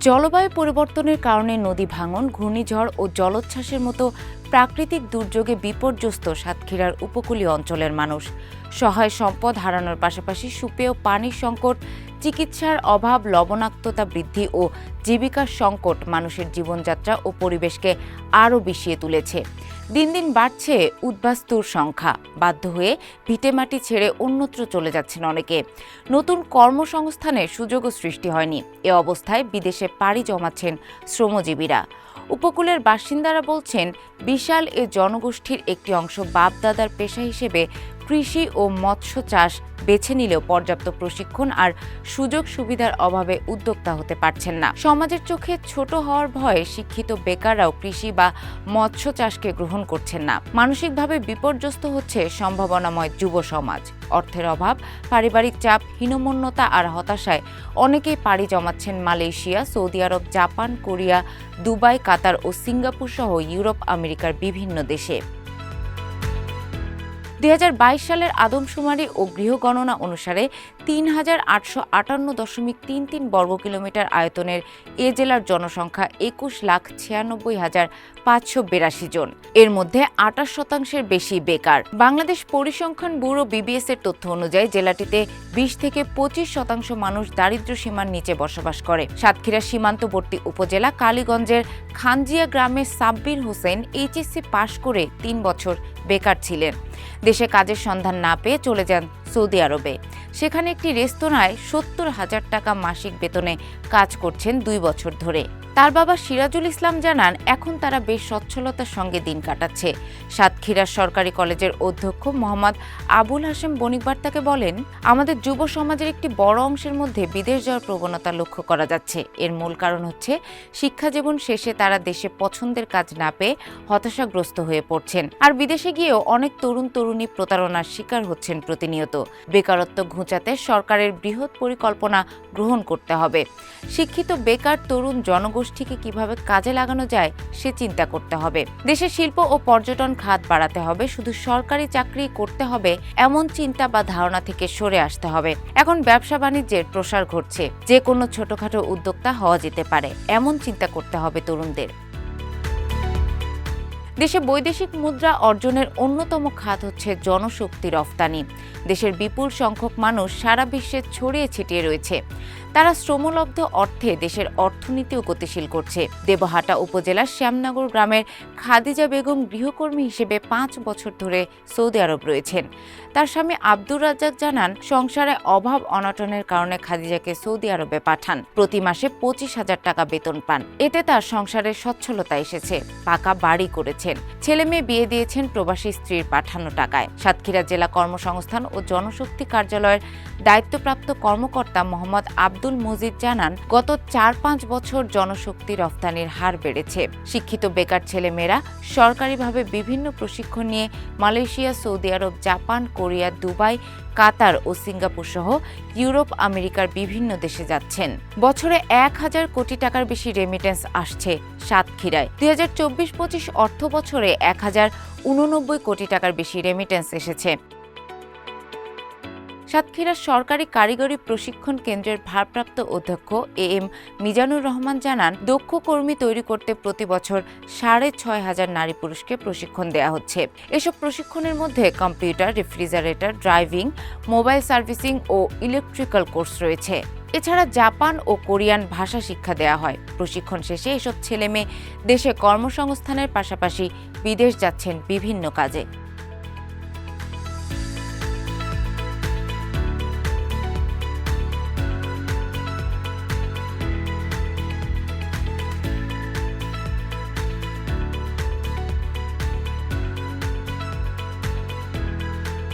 জলবায়ু পরিবর্তনের কারণে নদী ভাঙন ঘূর্ণিঝড় ও জলোচ্ছ্বাসের মতো প্রাকৃতিক দুর্যোগে বিপর্যস্ত সাতক্ষীরার উপকূলীয় অঞ্চলের মানুষ। সহায় সম্পদ হারানোর পাশাপাশি সুপেয় পানির সংকট, চিকিৎসার অভাব, লবণাক্ততা বৃদ্ধি ও জীবিকার সংকট মানুষের জীবনযাত্রা ও পরিবেশকে আরও বিষিয়ে তুলেছে। দিন দিন বাড়ছে উদ্বাস্তুর সংখ্যা। বাধ্য হয়ে ভিটেমাটি ছেড়ে অন্যত্র চলে যাচ্ছেন অনেকে। নতুন কর্মসংস্থানের সুযোগও সৃষ্টি হয়নি। এ অবস্থায় বিদেশে পাড়ি জমাচ্ছেন শ্রমজীবীরা। উপকূলের বাসিন্দারা বলছেন বিশাল এ জনগোষ্ঠীর একটি অংশ বাপদাদার পেশা হিসেবে কৃষি ও মৎস্য চাষ বেছে নিলেও পর্যাপ্ত প্রশিক্ষণ আর সুযোগ সুবিধার অভাবে উদ্যোক্তা হতে পারছেন না। সমাজের চোখে ছোট হওয়ার ভয়ে শিক্ষিত বেকাররাও কৃষি বা মৎস্য চাষকে গ্রহণ করছেন না। মানসিকভাবে বিপর্যস্ত হচ্ছে সম্ভাবনাময় যুব সমাজ। অর্থের অভাব, পারিবারিক চাপ, হীনমন্যতা আর হতাশায় অনেকেই পাড়ি জমাচ্ছেন Malaysia, Saudi Arab, Japan, Korea, Dubai, Qatar ও সিঙ্গাপুর সহ ইউরোপ, আমেরিকার বিভিন্ন দেশে। দুই হাজার বাইশ সালের আদমশুমারি ও গৃহগণনা অনুসারে তিন হাজার আটশো আটান্ন দশমিক তিন তিন বর্গ কিলোমিটার আয়তনের এ জেলার জনসংখ্যা একুশ লাখ ছিয়ানব্বই হাজার পাঁচশো বিরাশি জন। এর মধ্যে আটাশ শতাংশের বেশি বেকার। বাংলাদেশ পরিসংখ্যান ব্যুরো বিবিএস এর তথ্য অনুযায়ী জেলাটিতে বিশ থেকে পঁচিশ শতাংশ মানুষ দারিদ্র্য সীমার নিচে বসবাস করে। সাতক্ষীরা সীমান্তবর্তী উপজেলা কালীগঞ্জের খানজিয়া গ্রামের সাব্বির হোসেন এইচএসসি পাশ করে তিন বছর বেকার ছিলেন। দেশে কাজের সন্ধান না পেয়ে চলে যান সৌদি আরবে। সেখানে একটি রেস্তোরাঁয় সত্তর হাজার টাকা মাসিক বেতনে কাজ করছেন দুই বছর ধরে। তার বাবা সিরাজুল ইসলাম জানান, এখন তারা বেশ সচ্ছলতার সঙ্গে দিন কাটাচ্ছে। সাতক্ষীরা সরকারি কলেজের অধ্যক্ষ মোহাম্মদ আবুল হাসেম বণিকবার্তাকে বলেন, আমাদের যুব সমাজের একটি বড় অংশের মধ্যে বিদেশ যাওয়ার প্রবণতা লক্ষ্য করা যাচ্ছে। এর মূল কারণ হচ্ছে শিক্ষা জীবন শেষে তারা দেশে পছন্দের কাজ না পেয়ে হতাশাগ্রস্ত হয়ে পড়ছেন। আর বিদেশে গিয়েও অনেক তরুণ তরুণী প্রতারণার শিকার হচ্ছেন প্রতিনিয়ত। বেকারত্ব ঘুচাতে সরকারের বৃহৎ পরিকল্পনা গ্রহণ করতে হবে। শিক্ষিত বেকার তরুণ জনগোষ্ঠীকে কীভাবে কাজে লাগানো যায় সে চিন্তা করতে হবে। দেশের শিল্প ও পর্যটন খাত বাড়াতে হবে, শুধু সরকারি চাকরি করতে হবে এমন চিন্তা বা ধারণা থেকে সরে আসতে হবে। এখন ব্যবসা বাণিজ্যের প্রসার ঘটছে, যে কোনো ছোটখাটো উদ্যোক্তা হওয়া যেতে পারে, এমন চিন্তা করতে হবে তরুণদের। দেশে বৈদেশিক মুদ্রা অর্জনের অন্যতম খাত হচ্ছে জনশক্তি রফতানি। দেশের বিপুল সংখ্যক মানুষ সারা বিশ্বে ছড়িয়ে ছিটিয়ে রয়েছে। তারা শ্রমলব্ধ অর্থে দেশের অর্থনীতিও গতিশীল করছে। দেবহাটা উপজেলার শ্যামনগর গ্রামের খাদিজা বেগম গৃহকর্মী হিসেবে পাঁচ বছর ধরে সৌদি আরব রয়েছেন। তার স্বামী আব্দুর রাজ্জাক জানান, সংসারে অভাব অনটনের কারণে খাদিজাকে সৌদি আরবে পাঠান। প্রতি মাসে পঁচিশ হাজার টাকা বেতন পান। এতে তার সংসারে সচ্ছলতা এসেছে, পাকা বাড়ি করেছেন। ছেলে মেয়ে বিয়ে দিয়েছেন প্রবাসী স্ত্রীর পাঠানো টাকায়। সাতক্ষীরা জেলা কর্মসংস্থান ও জনশক্তি কার্যালয়ের দায়িত্বপ্রাপ্ত কর্মকর্তা মোহাম্মদ আব্দুল মজিদ জানান, গত চার পাঁচ বছর জনশক্তি রফতানির হার বেড়েছে। শিক্ষিত বেকার ছেলেমেয়েরা সরকারিভাবে বিভিন্ন প্রশিক্ষণ নিয়ে Malaysia, Saudi Arab, Japan, Korea, Dubai, Qatar ও সিঙ্গাপুর সহ ইউরোপ, আমেরিকার বিভিন্ন দেশে যাচ্ছেন। বছরে এক হাজার কোটি টাকার বেশি রেমিটেন্স আসছে সাতক্ষীরায়। দুই হাজার চব্বিশ পঁচিশ অর্থ বছরে এক হাজার উননব্বই কোটি টাকার বেশি রেমিটেন্স এসেছে। সাতক্ষীরা সরকারি কারিগরি প্রশিক্ষণ কেন্দ্রের ভারপ্রাপ্ত অধ্যক্ষ এ এম মিজানুর রহমান জানান, দক্ষ কর্মী তৈরি করতে প্রতি বছর সাড়ে ছয় হাজার নারী পুরুষকে প্রশিক্ষণ দেওয়া হচ্ছে। এসব প্রশিক্ষণের মধ্যে computer, refrigerator, driving, mobile servicing ও ইলেকট্রিক্যাল কোর্স রয়েছে। এছাড়া জাপান ও কোরিয়ান ভাষা শিক্ষা দেওয়া হয়। প্রশিক্ষণ শেষে এসব ছেলেমেয়ে দেশে কর্মসংস্থানের পাশাপাশি বিদেশ যাচ্ছেন বিভিন্ন কাজে।